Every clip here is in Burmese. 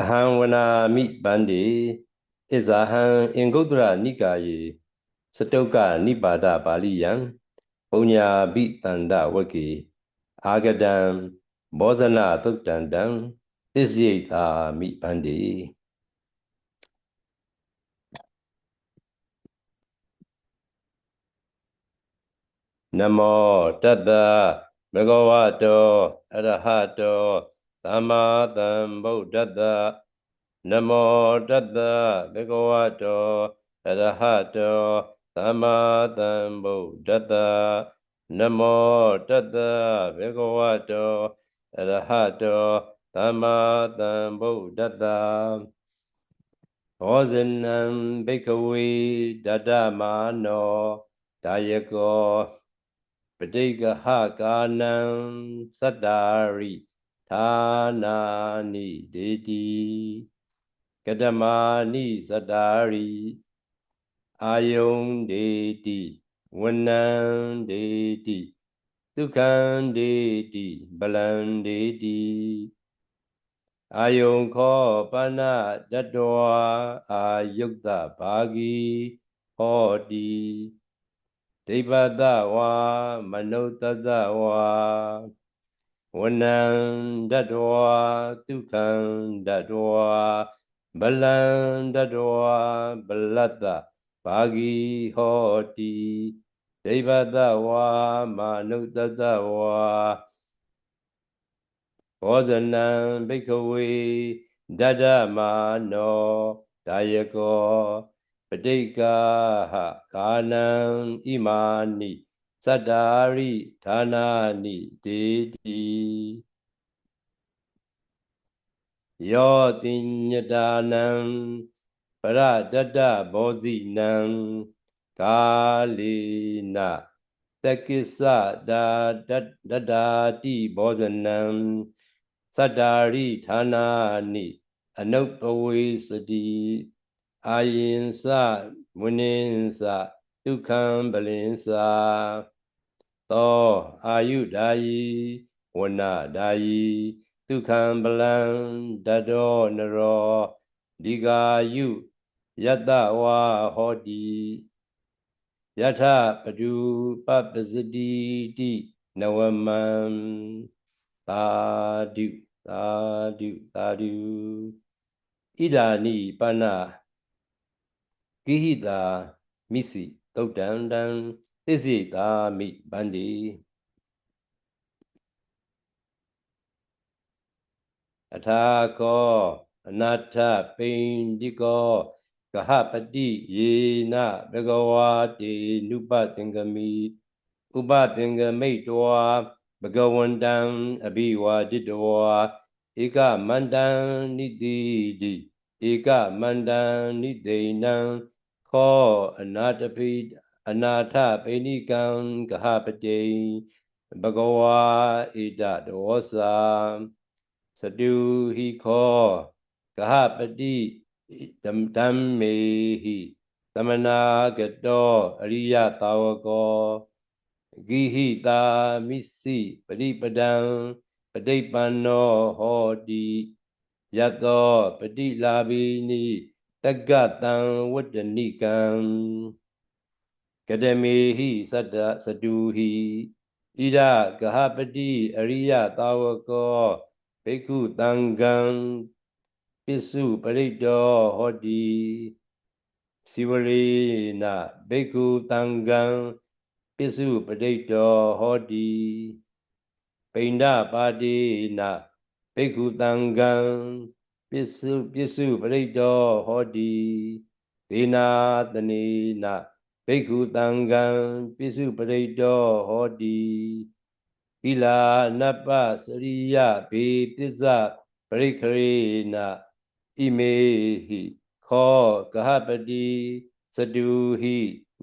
အဟံဝနာမိပန္တိဣဇာဟံအင်္ဂုတ္တရနိကာယေစတုကနိပါဒပါဠိယံပုညာဘိတန္တဝကေအာဂတံဘောဇနသုတ်တန္တံသစ္စယိတာမိပန္တိနမောတတ္တဘဂဝတောအရဟတော သမ္မာသမ္ဗုဒ္ဓတ္တနမောတတ္တဘဂဝတောအရဟတောသမ္မာသမ္ဗုဒ္ဓတ္တနမောတတ္တဘဂဝတောအရဟတောသမ္မာသမ္ဗုဒ္ဓတ္တဘောဇနံဘိကဝေတတ္တမာနောဒါယကောပဋိကဟကာနံသတ္တာရိ ဌာနာနိဒေတိကတမာနိသတ္တာရိအာယုံဒေတိဝနံဒေတိဒုက္ခံဒေတိဗလံဒေတိအာယုံခောပဏတတဝအာယုတ်တဘာဂီဟောတိဒိဗတဝါမနုဿတဝါ ဝနံတတဝါဒုက္ခံတတဝါဗလံတတဝါဗလတ္တဘာဂီဟောတိဒိဗတဝါမနုဿတဝါဘောဇနံဘိကဝေဒတ္တမာနောဒါယကောပဋိကာဟကာနံဣမာနိ သတ္တာရိဌာနာနိဒေတိယောတိညတာနံပရတတဘောဇိနံကာလေနတကိစ္စဒါတတတာတိဘောဇနံသတ္တာရိဌာနာနိအနုပဝေစတိအာယင်စမုနိစဒု က္ခံပလင်စာသောအာယုဒာယီဝနဒာယီဒုက္ခံပလံတတောနရောဒီဃာယုယတဝါဟောတိယထပတုပပစတိတိနဝမံသာဓုသာဓုသာဓုဣဒာနိပဏကိဟိတာမိစီ တုတ်တံတံသစ္စိတာမိဗန္တိအထာကောအနာထပိန္ဒီကောကဟပတိယေနဘဂဝါတေနုပသင်္ကမိဥပသင်္ကမိတ်တောဘဂဝန္တံအဘိဝါဒိတဝါဧကမန္တံနိတိတိဧကမန္တံနိသိဏံ ခောအနာတပိအနာထပိဏိကံကဟပတိဘဂဝါဣဒဒောစာစတုဟိခောကဟပတိဓမ္မေဟိသမနာကတောအရိယတာဝကောဂိဟိတာမိစိပရိပဒံပဋိပန္နောဟောတိယတောပฏิလာဘိနိ တက္ကတံဝတ္တနိကံကတမေဟိသတ္တစတုဟိဣဒကဟပတိအရိယသာဝကောဘိက္ခုတံကံပစ္စုပရိတောဟောတိစီဝရေနဘိက္ခုတံကံပစ္စုပရိတောဟောတိပိန္ဒပါတိနဘိက္ခုတံကံ ပစ္စုပစ္စုပရိတောဟောတိဒေနာတနေနဘိက္ခုတံကံပစ္စုပရိတောဟောတိသီလာနပ္ပစရိယဘေပစ္စပရိခရေနဣမေဟိခောကဟပတိစတုဟိ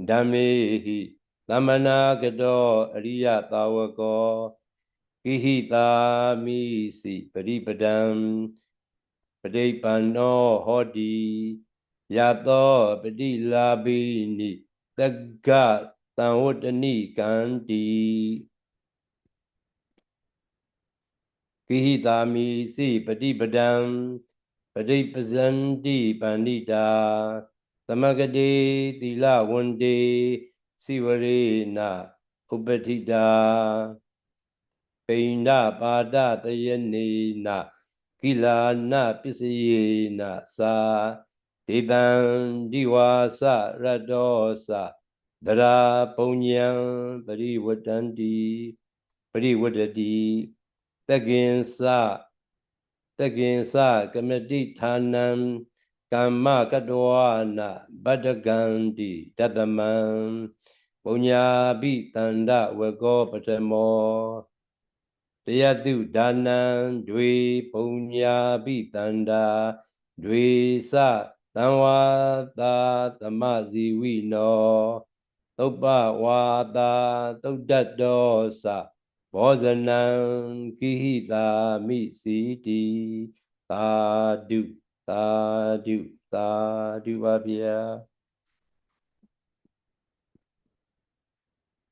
ဓမ္မေဟိသမနာကတောအရိယသာဝကောကိဟိတာမိစီပရိပဒံ ပဋိပန္နောဟောတိယသောပฏิလာဘိနိတက္ကတံဝတ္တနိကန္တိကိဟိတာမိစိပฏิပဒံပဋိပဇန္တိပန္နိတာသမဂတိသီလဝန္တေစိဝရေနဥပတိတာပိဏ္ဍပါဒတယနေန ကိလာနပစ္စယေနသာဒေတံဒီဝါစရတ္တောသဒရာပုံညံပရိဝတ္တန္တိပရိဝတ္တတိတက္ကင်္စတက္ကင်္စကမတိဌာနံကမ္မကတဝနာဗတ္တကံတိတတမံပုညာပိတန္တဝကောပထမော တယတုဒါနံတွေပုညာပိတန္တာတွေစသံဝါတာသမဇီဝိနောသုပ္ပဝါတာသုတ်တတောသဘောဇနံကိဟိတာမိစီတိသာဓုသာဓုသာဓုပါဗျာ